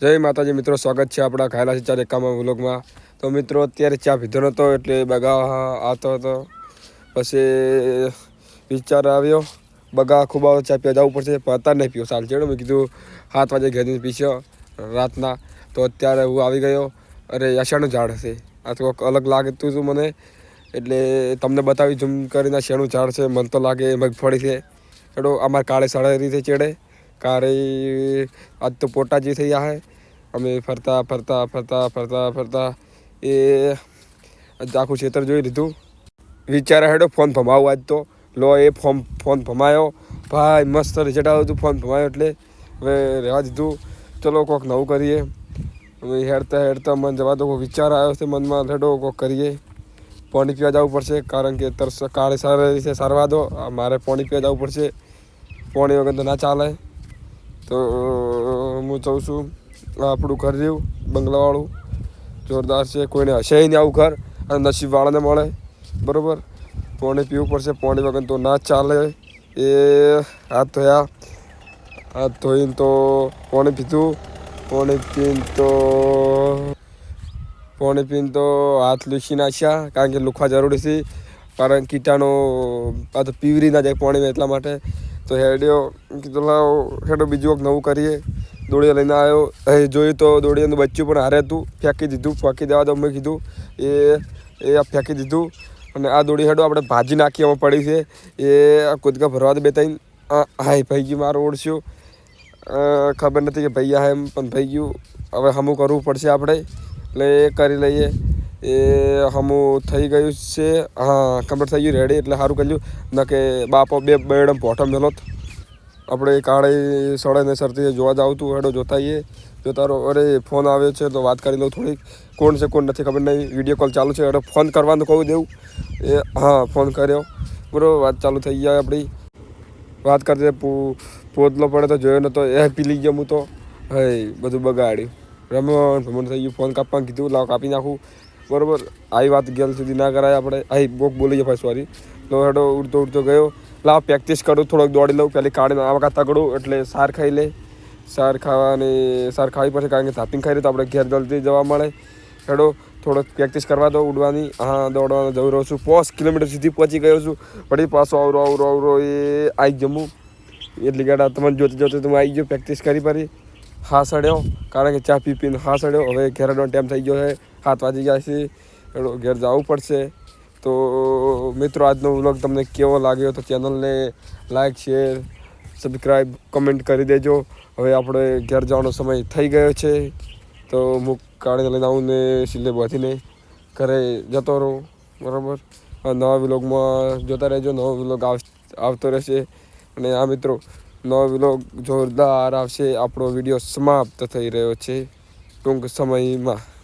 જય માતાજી, મિત્રો, સ્વાગત છે આપણા ખાયલા ચાર એકામાં વ્લોગમાં. તો મિત્રો, અત્યારે ચા પીધો નહોતો એટલે બગા આવતો હતો. પછી વિચાર આવ્યો, બગા ખૂબ આવતો ચા પીવા જવું પડશે, પણ અત્યારે નહીં પીવો સાલ ચેડો મેં કીધું સાત વાગે ઘેરીને પીશો, રાતના. તો અત્યારે હું આવી ગયો, અરે યશાનું ઝાડ હશે. આ તો કોઈક અલગ લાગતું હતું મને, એટલે તમને બતાવી જુમ કરીને શેનું ઝાડ છે, મને તો લાગે મગફળી છે. ચડો અમારે કાળે સાડા રીતે ચેડે. કારે આજ તો પોટા જે થઈ હે અમે ફરતા ફરતા ફરતા ફરતા ફરતા એ આખું ક્ષેત્ર જોઈ લીધું વિચારે હેડો ફોન ભમાવું આજ તો લો એ ફોન ફોન ભમાયો ભાઈ મસ્ત રિઝલ્ટ આવ્યું હતું ફોન ભમાયો એટલે હવે રહેવા દીધું ચલો કોક નવું કરીએ હવે હેરતા હેરતા મન જવા દો કોઈ વિચાર આવ્યો છે મનમાં હેડો કોક કરીએ પાણી પીવા જવું પડશે કારણ કે તરસ કાળે સારી રીતે સારવા દો મારે પાણી પીવા જવું પડશે પાણી વગર તો ના ચાલે તો હું કહું છું આપણું ઘર રહ્યું બંગલાવાળું. જોરદાર છે, કોઈને હશે નહીં આવું ઘર, અને નસીબવાળાને મળે. બરાબર? પાણી પીવું પડશે, પાણી વગર તો ના ચાલે. એ, હાથ ધોયા. હાથ ધોઈને તો પાણી પીધું. પાણી પીને તો, પાણી પીને તો હાથ લૂસી નાખ્યા, કારણ કે લુખવા જરૂરી છે. કારણ કીટાણુ, આ પીવરી ના જાય પાણીમાં એટલા માટે. તો હેડ્યો કીધું, લાવો, હેડો બીજું એક નવું કરીએ. દોડીયા લઈને આવ્યો. એ જોયું તો દોડીયાનું બચ્ચું પણ હારે હતું. ફેંકી દીધું, ફેંકી દેવા તો મેં કીધું. એ એ ફેંકી દીધું. અને આ દોડી હેડો આપણે ભાજી નાખી એમાં પડી છે. એ કૂદકા ભરવા દે બે ત્રણ. હાય ભાઈ ગયું, મારું ઓળશ્યું ખબર નથી કે ભાઈ આ એમ પણ ભાઈ ગયું. હવે હમું કરવું પડશે આપણે. એટલે એ કરી લઈએ. એ હમું થઈ ગયું છે. હા ખબર થઈ ગયું રેડી એટલે સારું કર્યું. ન કે બાપો બે બેડમ પોઠમ મેલો આપણે કાળે સળે ને સરતી જોવા જાવ તું, હેડો જોતા આવીએ જોતા રહો અરે ફોન આવ્યો છે તો વાત કરી લઉં થોડીક. કોણ છે, કોણ નથી ખબર નહીં. વીડિયો કોલ ચાલુ છે. હેડો ફોન કરવાનું કહું દેવું. એ, હા ફોન કર્યો. બરાબર, વાત ચાલુ થઈ જાય આપણી. વાત કરતી પોતલો પડે તો જોયો નતો. એ પીલી ગયો હું તો. હે બધું બગાડ્યું. રમણ ભમણ થઈ ગયું. ફોન કાપવાનું કીધું. લાવ કાપી નાખું. બરાબર? આવી વાત ગેલ સુધી ના કરાય આપણે. આઈ બોક બોલી જાય સોરી તો હેડો, ઉડતો ઉડતો ગયો. લા પ્રેક્ટિસ કરું, થોડોક દોડી લઉં. પહેલી કાઢીને આ વખત તગડું એટલે સાર ખાઈ લે. સાર ખાવાની, સાર ખાવી પડશે, કારણ કે થાપીને ખાઈ તો આપણે ઘેર જલ્દી જવા મળે. હેડો, થોડોક પ્રેક્ટિસ કરવા દો ઉડવાની. હા, દોડવાનો જવું રહ્યો છું. પાંચ કિલોમીટર સુધી પહોંચી ગયો છું. વળી પાછો આવરો આવરો આવરો, એ આવી જમું એટલી ગાડા તમને જોતે જોતે તમે આવી ગયો પ્રેક્ટિસ કરી પરી હા સડ્યો. કારણ કે ચા પી પીને હા સડ્યો. હવે ઘેરનો ટાઈમ થઈ ગયો છે. સાત વાગી ગયા છે. એનો ઘેર જવું પડશે. તો મિત્રો, આજનો વ્લોગ તમને કેવો લાગ્યો તો ચેનલને લાઈક શેર સબસ્ક્રાઈબ કમેન્ટ કરી દેજો. હવે આપણે ઘેર જવાનો સમય થઈ ગયો છે. તો હું કાઢીને લઈને આવું ને સિલે બાંધીને ઘરે જતો રહું. બરાબર? નવા વ્લોગમાં જોતા રહેજો. નવો વ્લોગ આવતો રહેશે. અને આ મિત્રો નવો વિલોગ જોરદાર આવશે. આપણો વીડિયો સમાપ્ત થઈ રહ્યો છે ટૂંક સમયમાં.